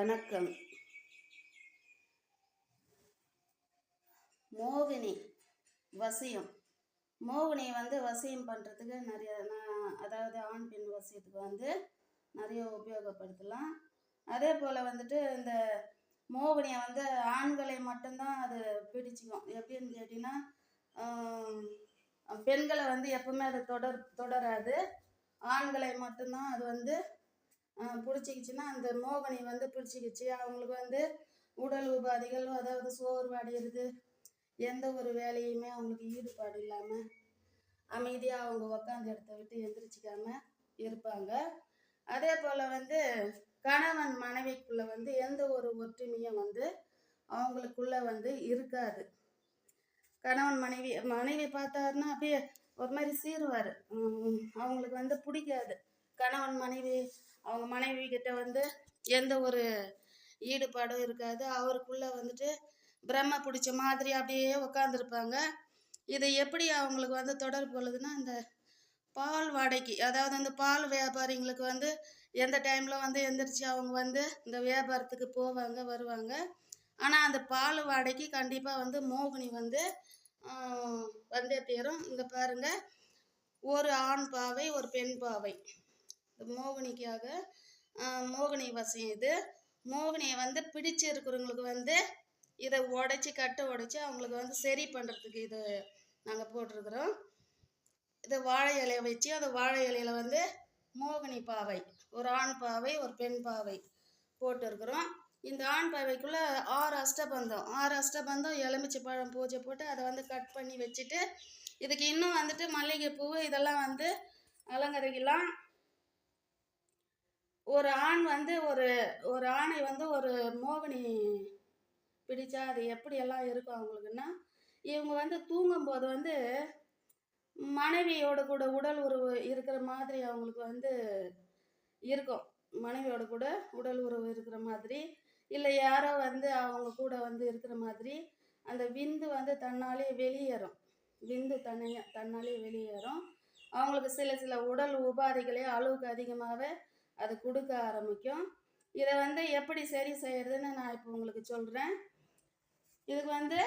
வணக்கம். மோகினி வசியம். மோகினியை வந்து வசியம் பண்ணுறதுக்கு நிறைய நான் அதாவது ஆண் பெண் வசியத்துக்கு வந்து நிறைய உபயோகப்படுத்தலாம். அதே போல் வந்துட்டு இந்த மோகினியை வந்து ஆண்களை மட்டும்தான் அது பிடிச்சிக்கும். எப்படின்னு கேட்டிங்கன்னா பெண்களை வந்து எப்பவுமே அது தொடர் தொடராது. ஆண்களை மட்டும்தான் அது வந்து பிடிச்சிக்கிச்சின்னா அந்த மோகனி வந்து பிடிச்சிக்கிச்சு. அவங்களுக்கு வந்து உடல் உபாதைகள் அதாவது சோர்வு அடையிறது எந்த ஒரு வேலையுமே அவங்களுக்கு ஈடுபாடு இல்லாமல் அமைதியாக அவங்க உக்காந்த இடத்த விட்டு எந்திரிச்சிக்காம இருப்பாங்க. அதே போல் வந்து கணவன் மனைவிக்குள்ள வந்து எந்த ஒரு ஒற்றுமையும் வந்து அவங்களுக்குள்ள வந்து இருக்காது. கணவன் மனைவி மனைவி பார்த்தாருன்னா அப்படியே ஒரு மாதிரி சீருவார் அவங்களுக்கு வந்து பிடிக்காது. கணவன் மனைவி அவங்க மனைவி கிட்ட வந்து எந்த ஒரு ஈடுபாடும் இருக்காது. அவருக்குள்ளே வந்துட்டு பிரம்ம பிடிச்ச மாதிரி அப்படியே உக்காந்துருப்பாங்க. இதை எப்படி அவங்களுக்கு வந்து தொடர்பு கொள்ளுதுன்னா இந்த பால் வாடகைக்கு அதாவது அந்த பால் வியாபாரிங்களுக்கு வந்து எந்த டைமில் வந்து எந்திரிச்சு அவங்க வந்து இந்த வியாபாரத்துக்கு போவாங்க வருவாங்க. ஆனால் அந்த பால் வாடகைக்கு கண்டிப்பாக வந்து மோகினி வந்து வந்தே தீரும். இங்கே பாருங்கள் ஒரு ஆண் பாவை ஒரு பெண் பாவை. மோகினிக்காக மோகினி வசியம் இது. மோகினியை வந்து பிடிச்சு இருக்கிறவங்களுக்கு வந்து இதை உடைச்சி கட்டை உடைச்சி அவங்களுக்கு வந்து சரி பண்ணுறதுக்கு இது நாங்கள் போட்டிருக்கிறோம். இதை வாழை இலையை வச்சு அந்த வாழை இலையில வந்து மோகினி பாவை ஒரு ஆண் பாவை ஒரு பெண் பாவை போட்டிருக்கிறோம். இந்த ஆண் பாவைக்குள்ளே ஆறு அஷ்டபந்தம் ஆறு அஷ்டபந்தம் எலுமிச்சை பழம் பூஜை போட்டு அதை வந்து கட் பண்ணி வச்சுட்டு இதுக்கு இன்னும் வந்துட்டு மல்லிகைப்பூ இதெல்லாம் வந்து அலங்கரிக்கலாம். ஒரு ஆண் வந்து ஒரு ஒரு ஆணை வந்து ஒரு மோகினி பிடிச்சா அது எப்படியெல்லாம் இருக்கும் அவங்களுக்குன்னா இவங்க வந்து தூங்கும்போது வந்து மனைவியோட கூட உடல் உறவு இருக்கிற மாதிரி அவங்களுக்கு வந்து இருக்கும். மனைவியோட கூட உடல் உறவு இருக்கிற மாதிரி இல்லை யாரோ வந்து அவங்க கூட வந்து இருக்கிற மாதிரி அந்த விந்து வந்து தன்னாலே வெளியேறும். விந்து தன்னைய தன்னாலே வெளியேறும். அவங்களுக்கு சில சில உடல் உபாதைகளே அளவுக்கு அதிகமாகவே அது கொடுக்க ஆரம்பிக்கும். இதை வந்து எப்படி சரி செய்யறதுன்னு நான் இப்போ உங்களுக்கு சொல்கிறேன் இதுக்கு வந்து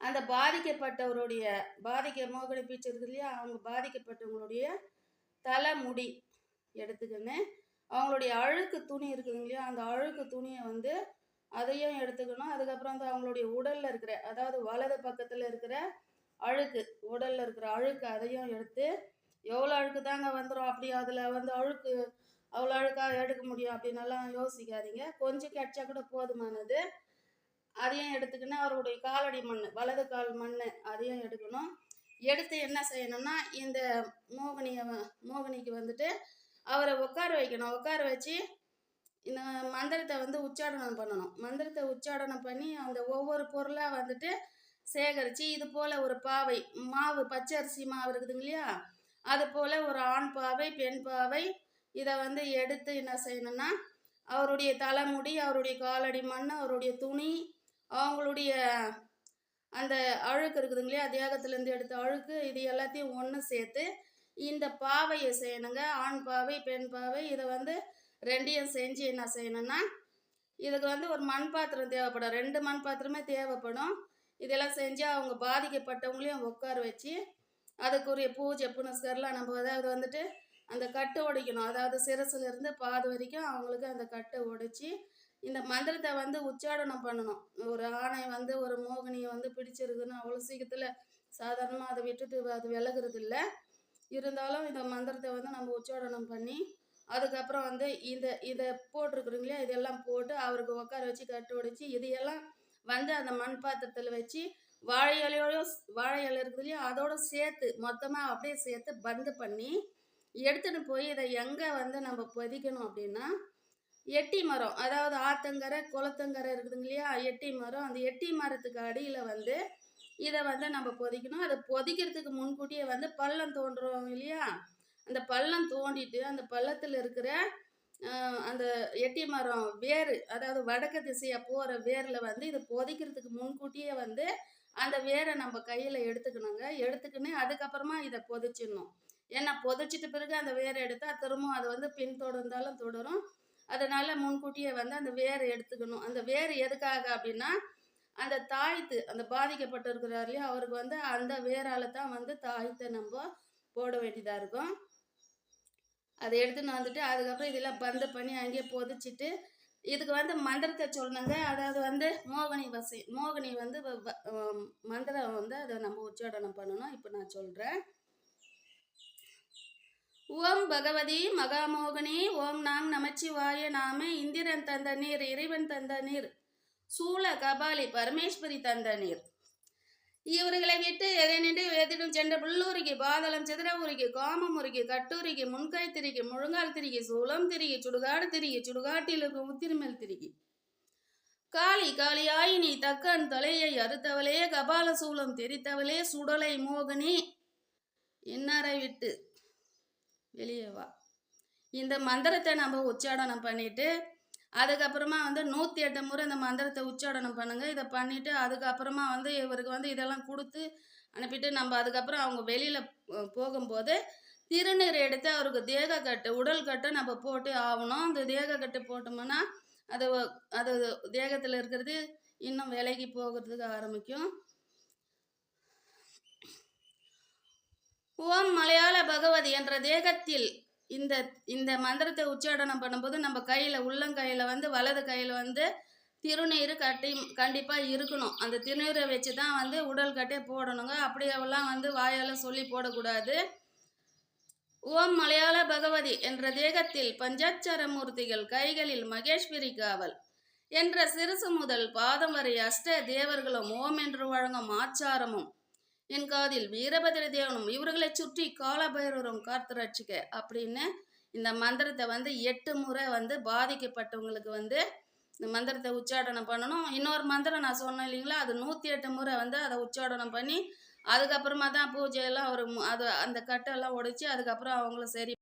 அந்த பாதிக்கப்பட்டவருடைய பாதிக்க மோகடி பீச்சு இல்லையா? அவங்க பாதிக்கப்பட்டவங்களுடைய தலைமுடி எடுத்துக்கின்னு அவங்களுடைய அழுக்கு துணி இருக்குதுங்க இல்லையா? அந்த அழுக்கு துணியை வந்து அதையும் எடுத்துக்கணும். அதுக்கப்புறம் வந்து அவங்களுடைய உடலில் இருக்கிற அதாவது வலது பக்கத்தில் இருக்கிற அழுக்கு உடலில் இருக்கிற அழுக்கு அதையும் எடுத்து எவ்வளோ அழுக்கு தாங்க வந்துடும் அப்படி அதில் வந்து அழுக்கு அவ்வளோ அழுக்காக எடுக்க முடியும் அப்படின்னெல்லாம் யோசிக்காதீங்க. கொஞ்சம் கிடைச்சா கூட போதுமானது. அதையும் எடுத்துக்கின்னு அவருடைய காலடி மண் வலது கால் மண் அதையும் எடுக்கணும். எடுத்து என்ன செய்யணும்னா இந்த மோகினியை வ- மோகினிக்கு வந்துட்டு அவரை உட்கார வைக்கணும். உட்கார வச்சு இந்த மந்திரத்தை வந்து உச்சாடனம் பண்ணணும். மந்திரத்தை உச்சாடனம் பண்ணி அந்த ஒவ்வொரு பொருளாக வந்துட்டு சேகரித்து இது போல் ஒரு பாவை மாவு பச்சரிசி மாவு இருக்குதுங்க இல்லையா? அது போல் ஒரு ஆண் பாவை பெண் பாவை இதை வந்து எடுத்து என்ன செய்யணும்னா அவருடைய தலைமுடி அவருடைய காலடி மண் அவருடைய துணி அவங்களுடைய அந்த அழுக்கு இருக்குதுங்க இல்லையா தேகத்துலேருந்து எடுத்த அழுக்கு இது எல்லாத்தையும் ஒன்று சேர்த்து இந்த பாவையை செய்யணுங்க. ஆண் பாவை பெண் பாவை இதை வந்து ரெண்டையும் செஞ்சு என்ன செய்யணும்னா இதுக்கு வந்து ஒரு மண் பாத்திரம் தேவைப்படும். ரெண்டு மண் பாத்திரமே தேவைப்படும். இதெல்லாம் செஞ்சு அவங்க பாதிக்கப்பட்டவங்களையும் உட்கார வச்சு அதுக்குரிய பூஜை புனஸ்கர்லாம் நம்ம அதாவது வந்துட்டு அந்த கட்டு உடைக்கணும். அதாவது சிரசுலேருந்து பாது வரைக்கும் அவங்களுக்கு அந்த கட்டை உடைச்சி இந்த மந்திரத்தை வந்து உச்சாடனம் பண்ணணும். ஒரு ஆணை வந்து ஒரு மோகினியை வந்து பிடிச்சிருக்குன்னு அவ்வளோ சீக்கிரத்தில் சாதாரணமாக அதை விட்டுட்டு அது விலகிறது இல்லை இருந்தாலும் இந்த மந்திரத்தை வந்து நம்ம உச்சாடனம் பண்ணி அதுக்கப்புறம் வந்து இந்த இதை போட்டிருக்குறீங்களே இதெல்லாம் போட்டு அவருக்கு உட்கார வச்சு கட்டு உடைச்சி இதையெல்லாம் வந்து அந்த மண் பாத்திரத்தில் வச்சு வாழை இலையோ வாழை இலை இருக்குது அதோட சேர்த்து மொத்தமாக அப்படியே சேர்த்து பந்து பண்ணி எடுத்துகிட்டு போய் இதை எங்கே வந்து நம்ம பொதிக்கணும் அப்படின்னா எட்டி மரம் அதாவது ஆத்தங்கரை குளத்தங்கரை இருக்குதுங்க இல்லையா எட்டி மரம் அந்த எட்டி மரத்துக்கு அடியில் வந்து இதை வந்து நம்ம பொதிக்கணும். அதை பொதிக்கிறதுக்கு முன்கூட்டியே வந்து பள்ளம் தோன்றுவாங்க இல்லையா அந்த பள்ளம் தோண்டிட்டு அந்த பள்ளத்தில் இருக்கிற அந்த எட்டி மரம் வேர் அதாவது வடக்கு திசையாக போகிற வேரில் வந்து இதை பொதிக்கிறதுக்கு முன்கூட்டியே வந்து அந்த வேரை நம்ம கையில் எடுத்துக்கணுங்க. எடுத்துக்கின்னு அதுக்கப்புறமா இதை பொதிச்சிடணும். ஏன்னா பொதிச்சிட்ட பிறகு அந்த வேரை எடுத்தால் திரும்பவும் அது வந்து பின் தொடர்ந்தாலும் தொடரும். அதனால் முன்கூட்டியே வந்து அந்த வேர் எடுத்துக்கணும். அந்த வேர் எதுக்காக அப்படின்னா அந்த தாய்த்து அந்த பாதிக்கப்பட்டிருக்கிறார் இல்லையா அவருக்கு வந்து அந்த வேரால் தான் வந்து தாய்த்தை நம்ம போட வேண்டியதாக இருக்கும். அதை எடுத்துன்னு வந்துட்டு அதுக்கப்புறம் இதெல்லாம் பந்து பண்ணி அங்கேயே பொதிச்சிட்டு இதுக்கு வந்து மந்திரத்தை சொல்லணுங்க. அதாவது வந்து மோகினி வசி மோகினி வந்து வ- வ- மந்திரம் வந்து அதை நம்ம உச்சாடனம் பண்ணணும். இப்போ நான் சொல்கிறேன் ஓம் பகவதி மகாமோகினி ஓம் நாங் நமச்சிவாய நாம இந்திரன் தந்த நீர் இறைவன் தந்த நீர் சூல கபாலி பரமேஸ்வரி தந்த நீர். இவர்களை விட்டு எதை நின்று எதிரும் சென்ற புல்லூரிக்கு பாதளம் சிதறவுரிக்கு உருக்கி கட்டுரிக்கு முன்கை திரிக்கு முழுங்கால் திரிக்கு சுளம் திரிகி சுடுகாடு திரிகி சுடுகாட்டில் இருக்கும் உத்திருமேல் திரிகி காளி காளியாயினி தக்கன் தொலையை அறுத்தவளே கபால சூலம் தெரித்தவளே சுடலை மோகினி. இன்னரை விட்டு? வெளியே வா. இந்த மந்திரத்தை நம்ம உச்சாடனம் பண்ணிட்டு அதுக்கப்புறமா வந்து நூற்றி எட்டு முறை இந்த மந்திரத்தை உச்சாடனம் பண்ணுங்கள் இதை பண்ணிவிட்டு அதுக்கப்புறமா வந்து இவருக்கு வந்து இதெல்லாம் கொடுத்து அனுப்பிட்டு நம்ம அதுக்கப்புறம் அவங்க வெளியில் போகும்போது திருநீர் எடுத்து அவருக்கு தேக கட்டு உடல் கட்டை நம்ம போட்டு ஆகணும் அந்த தேக கட்டு போட்டோம்னா அது அது தேகத்தில் இருக்கிறது இன்னும் விலைக்கு போகிறதுக்கு ஆரம்பிக்கும். ஓம் மலையாள பகவதி என்ற தேகத்தில் இந்த இந்த மந்திரத்தை உச்சாடனம் பண்ணும்போது நம்ம கையில் உள்ளங்கையில் வந்து வலது கையில் வந்து திருநீர் கட்டி கண்டிப்பாக இருக்கணும். அந்த திருநீரை வச்சு தான் வந்து உடல் கட்டே போடணுங்க. அப்படியெல்லாம் வந்து வாயால் சொல்லி போடக்கூடாது. ஓம் மலையாள பகவதி என்ற தேகத்தில் பஞ்சாட்சர மூர்த்திகள் கைகளில் மகேஸ்வரி காவல் என்ற சிறுசு முதல் பாதம் வரை அஷ்ட தேவர்களும் ஓம் என்று வழங்கும் ஆச்சாரமும் என் காதில் வீரபதிர தேவனும் இவர்களை சுற்றி காலபைரவரும் காத்து ரட்சிக்க அப்படின்னு இந்த மந்திரத்தை வந்து எட்டு முறை வந்து பாதிக்கப்பட்டவங்களுக்கு வந்து இந்த மந்திரத்தை உச்சாடனம் பண்ணணும். இன்னொரு மந்திரம் நான் சொன்னேன் இல்லைங்களா? அது நூற்றி எட்டு முறை வந்து அதை உச்சாடனம் பண்ணி அதுக்கப்புறமா தான் பூஜையெல்லாம் ஒரு அது அந்த கட்டெல்லாம் உடைச்சி அதுக்கப்புறம் அவங்கள சரி